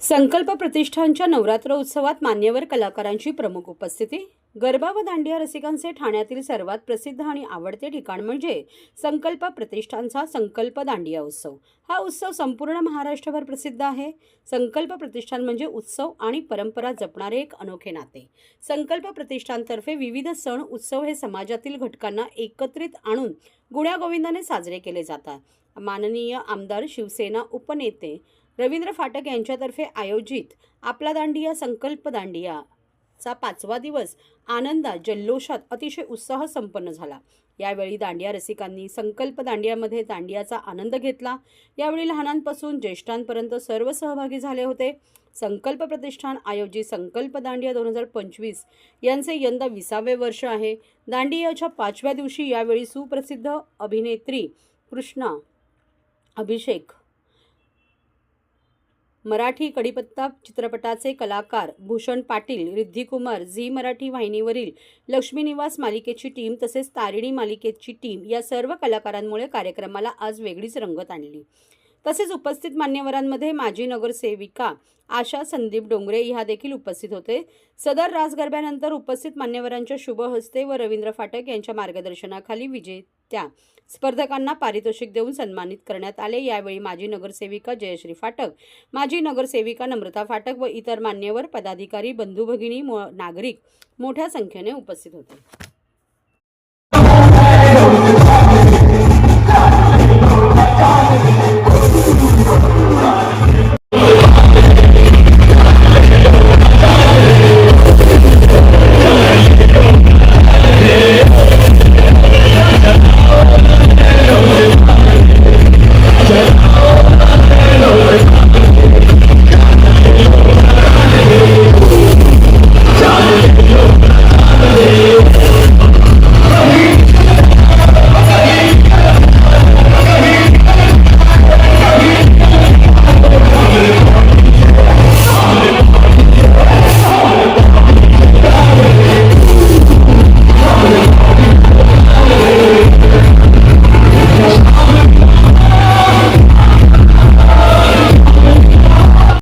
संकल्प प्रतिष्ठानच्या नवरात्र उत्सवात मान्यवर कलाकारांची प्रमुख उपस्थिती. गरबा व दांडिया रसिकांचे ठाण्यातील सर्वात प्रसिद्ध आणि आवडते ठिकाण म्हणजे संकल्प प्रतिष्ठानचा संकल्प दांडिया उत्सव. हा उत्सव संपूर्ण महाराष्ट्रभर प्रसिद्ध आहे. संकल्प प्रतिष्ठान म्हणजे उत्सव आणि परंपरा जपणारे एक अनोखे नाते. संकल्प प्रतिष्ठानतर्फे विविध सण उत्सव हे समाजातील घटकांना एकत्रित आणून गुण्यागोविंदाने साजरे केले जातात. माननीय आमदार शिवसेना उपनेते रवींद्र फाटक यांच्यातर्फे आयोजित आपला दांडिया संकल्प दांडिया चा पाचवा दिवस आनंदात जल्लोषात अतिशय उत्साह संपन्न झाला. यावेळी दांडिया रसिकांनी संकल्प दांडियामध्ये दांडियाचा आनंद घेतला. यावेळी लहानांपासून ज्येष्ठांपर्यंत सर्व सहभागी झाले होते. संकल्प प्रतिष्ठान आयोजित संकल्प दांडिया दोन हजार पंचवीस यांचे यंदा विसावे वर्ष आहे. दांडियाच्या पाचव्या दिवशी यावेळी सुप्रसिद्ध अभिनेत्री कृष्णा अभिषेक. मराठी कडीपत्ता चित्रपटाचे कलाकार भूषण पाटील रिद्धी कुमार झी मराठी वाहिनीवरील लक्ष्मीनिवास मालिकेची टीम तसेच तारिणी मालिकेची टीम या सर्व कलाकारांमुळे कार्यक्रमाला आज वेगळीच रंगत आणली. तसेच उपस्थित मान्यवरांमध्ये माजी नगरसेविका आशा संदीप डोंगरे ह्या देखील उपस्थित होते. सदर रासगरब्यानंतर उपस्थित मान्यवरांच्या शुभ हस्ते व रवींद्र फाटक यांच्या मार्गदर्शनाखाली विजेत्या स्पर्धकांना पारितोषिक देऊन सन्मानित करण्यात आले. यावेळी माजी नगरसेविका जयश्री फाटक माजी नगरसेविका नम्रता फाटक व इतर मान्यवर पदाधिकारी बंधू भगिनी मो नागरिक मोठ्या संख्येने उपस्थित होते.